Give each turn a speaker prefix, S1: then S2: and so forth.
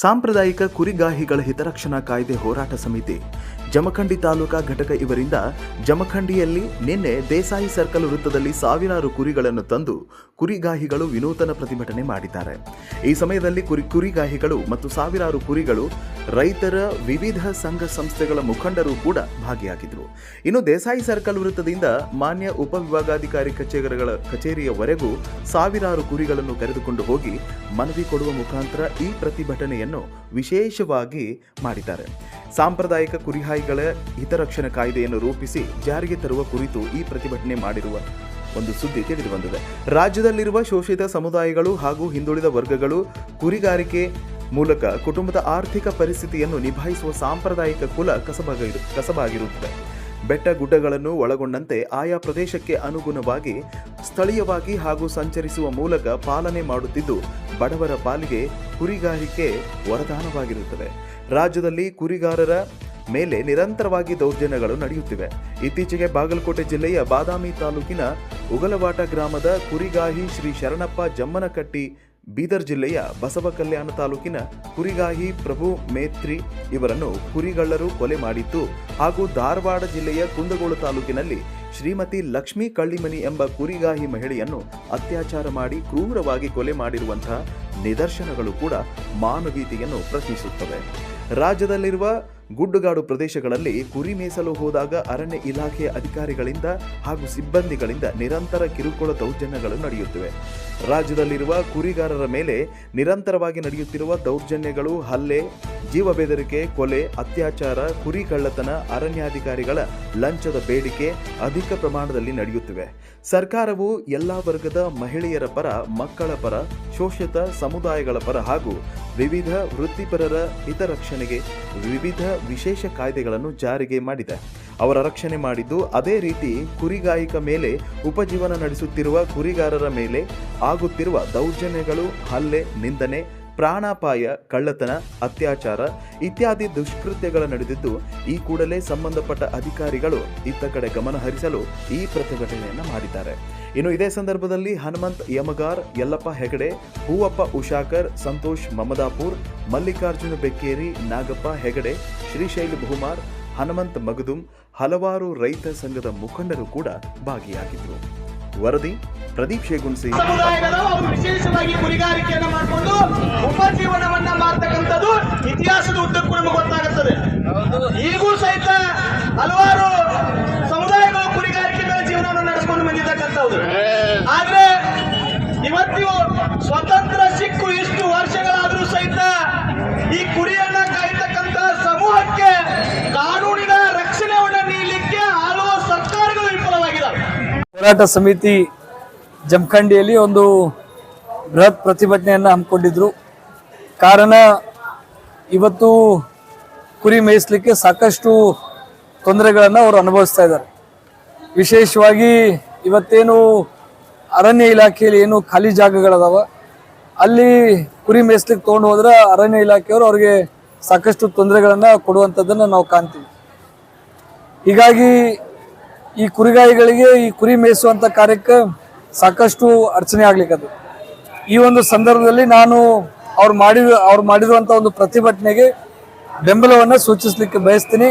S1: ಸಾಂಪ್ರದಾಯಿಕ ಕುರಿಗಾಹಿಗಳ ಹಿತರಕ್ಷಣಾ ಕಾಯ್ದೆ ಹೋರಾಟ ಸಮಿತಿ, ಜಮಖಂಡಿ ತಾಲೂಕಾ ಘಟಕ ಇವರಿಂದ ಜಮಖಂಡಿಯಲ್ಲಿ ನಿನ್ನೆ ದೇಸಾಯಿ ಸರ್ಕಲ್ ವೃತ್ತದಲ್ಲಿ ಸಾವಿರಾರು ಕುರಿಗಳನ್ನು ತಂದು ಕುರಿಗಾಹಿಗಳು ವಿನೂತನ ಪ್ರತಿಭಟನೆ ಮಾಡಿದ್ದಾರೆ. ಈ ಸಮಯದಲ್ಲಿ ಕುರಿ ಕುರಿಗಾಹಿಗಳು ಮತ್ತು ಸಾವಿರಾರು ಕುರಿಗಳು ರೈತರ ವಿವಿಧ ಸಂಘ ಸಂಸ್ಥೆಗಳ ಮುಖಂಡರು ಕೂಡ ಭಾಗಿಯಾಗಿದ್ದರು ಇನ್ನು ದೇಸಾಯಿ ಸರ್ಕಲ್ ವೃತ್ತದಿಂದ ಮಾನ್ಯ ಉಪವಿಭಾಗಾಧಿಕಾರಿ ಕಚೇರಿಗಳ ಕಚೇರಿಯವರೆಗೂ ಸಾವಿರಾರು ಕುರಿಗಳನ್ನು ಕರೆದುಕೊಂಡು ಹೋಗಿ ಮನವಿ ಕೊಡುವ ಮುಖಾಂತರ ಈ ಪ್ರತಿಭಟನೆಯನ್ನು ವಿಶೇಷವಾಗಿ ಮಾಡಿದ್ದಾರೆ. ಸಾಂಪ್ರದಾಯಿಕ ಕುರಿಹಾಯಿಗಳ ಹಿತರಕ್ಷಣಾ ಕಾಯ್ದೆಯನ್ನು ರೂಪಿಸಿ ಜಾರಿಗೆ ತರುವ ಕುರಿತು ಈ ಪ್ರತಿಭಟನೆ ಮಾಡಿರುವ ಒಂದು ಸುದ್ದಿ ತಿಳಿದು ಬಂದಿದೆ ರಾಜ್ಯದಲ್ಲಿರುವ ಶೋಷಿತ ಸಮುದಾಯಗಳು ಹಾಗೂ ಹಿಂದುಳಿದ ವರ್ಗಗಳು ಕುರಿಗಾರಿಕೆ ಮೂಲಕ ಕುಟುಂಬದ ಆರ್ಥಿಕ ಪರಿಸ್ಥಿತಿಯನ್ನು ನಿಭಾಯಿಸುವ ಸಾಂಪ್ರದಾಯಿಕ ಕುಲ ಕಸಬಾಗಿರು ಕಸಬಾಗಿರುತ್ತದೆ. ಬೆಟ್ಟ ಗುಡ್ಡಗಳನ್ನು ಒಳಗೊಂಡಂತೆ ಆಯಾ ಪ್ರದೇಶಕ್ಕೆ ಅನುಗುಣವಾಗಿ ಸ್ಥಳೀಯವಾಗಿ ಹಾಗೂ ಸಂಚರಿಸುವ ಮೂಲಕ ಪಾಲನೆ ಮಾಡುತ್ತಿದ್ದು, ಬಡವರ ಪಾಲಿಗೆ ಕುರಿಗಾರಿಕೆ ವರದಾನವಾಗಿರುತ್ತದೆ. ರಾಜ್ಯದಲ್ಲಿ ಕುರಿಗಾರರ ಮೇಲೆ ನಿರಂತರವಾಗಿ ದೌರ್ಜನ್ಯಗಳು ನಡೆಯುತ್ತಿವೆ. ಇತ್ತೀಚೆಗೆ ಬಾಗಲಕೋಟೆ ಜಿಲ್ಲೆಯ ಬಾದಾಮಿ ತಾಲೂಕಿನ ಉಗಲವಾಟ ಗ್ರಾಮದ ಕುರಿಗಾಹಿ ಶ್ರೀ ಶರಣಪ್ಪ ಜಮ್ಮನಕಟ್ಟಿ ಬೀದರ್ ಜಿಲ್ಲೆಯ ಬಸವ ಕಲ್ಯಾಣ ತಾಲೂಕಿನ ಕುರಿಗಾಹಿ ಪ್ರಭು ಮೇತ್ರಿ ಇವರನ್ನು ಕುರಿಗಳ್ಳರು ಕೊಲೆ ಮಾಡಿತ್ತು ಹಾಗೂ ಧಾರವಾಡ ಜಿಲ್ಲೆಯ ಕುಂದಗೋಳ ತಾಲೂಕಿನಲ್ಲಿ ಶ್ರೀಮತಿ ಲಕ್ಷ್ಮೀ ಕಳ್ಳಿಮನಿ ಎಂಬ ಕುರಿಗಾಹಿ ಮಹಿಳೆಯನ್ನು ಅತ್ಯಾಚಾರ ಮಾಡಿ ಕ್ರೂರವಾಗಿ ಕೊಲೆ ಮಾಡಿರುವಂತಹ ನಿದರ್ಶನಗಳು ಕೂಡ ಮಾನವೀಯತೆಯನ್ನು ಪ್ರಶ್ನಿಸುತ್ತವೆ. ರಾಜ್ಯದಲ್ಲಿರುವ ಗುಡ್ಡುಗಾಡು ಪ್ರದೇಶಗಳಲ್ಲಿ ಕುರಿ ಮೇಸಲು ಹೋದಾಗ ಅರಣ್ಯ ಇಲಾಖೆಯ ಅಧಿಕಾರಿಗಳಿಂದ ಹಾಗೂ ಸಿಬ್ಬಂದಿಗಳಿಂದ ನಿರಂತರ ಕಿರುಕುಳ ದೌರ್ಜನ್ಯಗಳು ನಡೆಯುತ್ತಿವೆ. ರಾಜ್ಯದಲ್ಲಿರುವ ಕುರಿಗಾರರ ಮೇಲೆ ನಿರಂತರವಾಗಿ ನಡೆಯುತ್ತಿರುವ ದೌರ್ಜನ್ಯಗಳು, ಹಲ್ಲೆ, ಜೀವ ಬೆದರಿಕೆ, ಕೊಲೆ, ಅತ್ಯಾಚಾರ, ಕುರಿ ಕಳ್ಳತನ, ಅರಣ್ಯಾಧಿಕಾರಿಗಳ ಲಂಚದ ಬೇಡಿಕೆ ಅಧಿಕ ಪ್ರಮಾಣದಲ್ಲಿ ನಡೆಯುತ್ತಿವೆ. ಸರ್ಕಾರವು ಎಲ್ಲ ವರ್ಗದ ಮಹಿಳೆಯರ ಪರ, ಮಕ್ಕಳ ಪರ, ಶೋಷಿತ ಸಮುದಾಯಗಳ ಪರ ಹಾಗೂ ವಿವಿಧ ವೃತ್ತಿಪರರ ಹಿತರಕ್ಷಣೆಗೆ ವಿವಿಧ ವಿಶೇಷ ಕಾಯ್ದೆಗಳನ್ನು ಜಾರಿಗೆ ಮಾಡಿದೆ. ಅವರ ರಕ್ಷಣೆ ಮಾಡಿದ್ದು ಅದೇ ರೀತಿ ಕುರಿಗಾಯಿಕ ಮೇಲೆ ಉಪಜೀವನ ನಡೆಸುತ್ತಿರುವ ಕುರಿಗಾರರ ಮೇಲೆ ಆಗುತ್ತಿರುವ ದೌರ್ಜನ್ಯಗಳು, ಹಲ್ಲೆ, ನಿಂದನೆ ಪ್ರಾಣಾಪಾಯ, ಕಳ್ಳತನ, ಅತ್ಯಾಚಾರ ಇತ್ಯಾದಿ ದುಷ್ಕೃತ್ಯಗಳ ನಡೆದಿದ್ದು, ಈ ಕೂಡಲೇ ಸಂಬಂಧಪಟ್ಟ ಅಧಿಕಾರಿಗಳು ಇತ್ತ ಕಡೆ ಗಮನ ಹರಿಸಲು ಈ ಪ್ರತಿಭಟನೆಯನ್ನು ಮಾಡಿದ್ದಾರೆ. ಇನ್ನು ಇದೇ ಸಂದರ್ಭದಲ್ಲಿ ಹನುಮಂತ್, ಯಮಗಾರ್, ಯಲ್ಲಪ್ಪ ಹೆಗಡೆ, ಹೂವಪ್ಪ ಉಷಾಕರ್, ಸಂತೋಷ್ ಮಮದಾಪುರ್, ಮಲ್ಲಿಕಾರ್ಜುನ ಬೆಕ್ಕೇರಿ, ನಾಗಪ್ಪ ಹೆಗಡೆ, ಶ್ರೀಶೈಲ್ ಬಹುಮಾರ್, ಹನುಮಂತ್ ಮಗದುಂ, ಹಲವಾರು ರೈತ ಸಂಘದ ಮುಖಂಡರು ಕೂಡ ಭಾಗಿಯಾಗಿದ್ದರು ವರದಿ ಪ್ರದೀಪ್
S2: ಶೇಗುಣಸಿ ವಿಶೇಷವಾಗಿ ಕುರಿಗಾರಿಕೆಯನ್ನ ಮಾಡಿಕೊಂಡು ಉಪಜೀವನವನ್ನ ಮಾಡ್ತಕ್ಕಂಥದ್ದು ಇತಿಹಾಸದ ಉದ್ದಕ್ಕೂ ನಮಗೆ ಗೊತ್ತಾಗುತ್ತದೆ. ಈಗೂ ಸಹಿತ ಹಲವಾರು ಸಮುದಾಯಗಳು ಕುರಿಗಾರಿಕೆ ಮೇಲೆ ಜೀವನವನ್ನು ನಡೆಸಿಕೊಂಡು ಬಂದಿರ್ತಕ್ಕಂಥವ್ರು. ಆದ್ರೆ ಇವತ್ತು ಸ್ವತಂತ್ರ ಸಿಕ್ಕು ಇಷ್ಟು ವರ್ಷಗಳಾದ್ರೂ ಸಹಿತ ಈ ಕುರಿಯನ್ನ ಕಾಯ್ತಕ್ಕಂಥ ಸಮೂಹಕ್ಕೆ ಕಾನೂನಿನ ರಕ್ಷಣೆಯನ್ನ ನೀಡಲಿಕ್ಕೆ ಆಳುವ ಸರ್ಕಾರಗಳು ವಿಫಲವಾಗಿದ್ದಾವೆ
S3: ಹೋರಾಟ ಸಮಿತಿ ಜಮಖಂಡಿಯಲ್ಲಿ ಒಂದು ಬೃಹತ್ ಪ್ರತಿಭಟನೆಯನ್ನು ಹಮ್ಮಿಕೊಂಡಿದ್ರು. ಕಾರಣ, ಇವತ್ತು ಕುರಿ ಮೇಯಿಸಲಿಕ್ಕೆ ಸಾಕಷ್ಟು ತೊಂದರೆಗಳನ್ನು ಅವರು ಅನುಭವಿಸ್ತಾ ಇದ್ದಾರೆ. ವಿಶೇಷವಾಗಿ ಇವತ್ತೇನು ಅರಣ್ಯ ಇಲಾಖೆಯಲ್ಲಿ ಏನು ಖಾಲಿ ಜಾಗಗಳದಾವ, ಅಲ್ಲಿ ಕುರಿ ಮೇಯಿಸ್ಲಿಕ್ಕೆ ತೊಗೊಂಡು ಹೋದ್ರೆ ಅರಣ್ಯ ಇಲಾಖೆಯವರು ಅವ್ರಿಗೆ ಸಾಕಷ್ಟು ತೊಂದರೆಗಳನ್ನು ಕೊಡುವಂಥದ್ದನ್ನು ನಾವು ಕಾಣ್ತೀವಿ. ಹೀಗಾಗಿ ಈ ಕುರಿಗಾಯಿಗಳಿಗೆ ಈ ಕುರಿ ಮೇಯಿಸುವಂತ ಕಾರ್ಯಕ್ಕೆ ಸಾಕಷ್ಟು ಅರ್ಚನೆ ಆಗ್ಲಿಕ್ಕದು ಈ ಒಂದು ಸಂದರ್ಭದಲ್ಲಿ ನಾನು ಅವ್ರು ಮಾಡಿ ಅವ್ರು ಮಾಡಿರುವಂಥ ಒಂದು ಪ್ರತಿಭಟನೆಗೆ ಬೆಂಬಲವನ್ನ ಸೂಚಿಸಲಿಕ್ಕೆ ಬಯಸ್ತೀನಿ.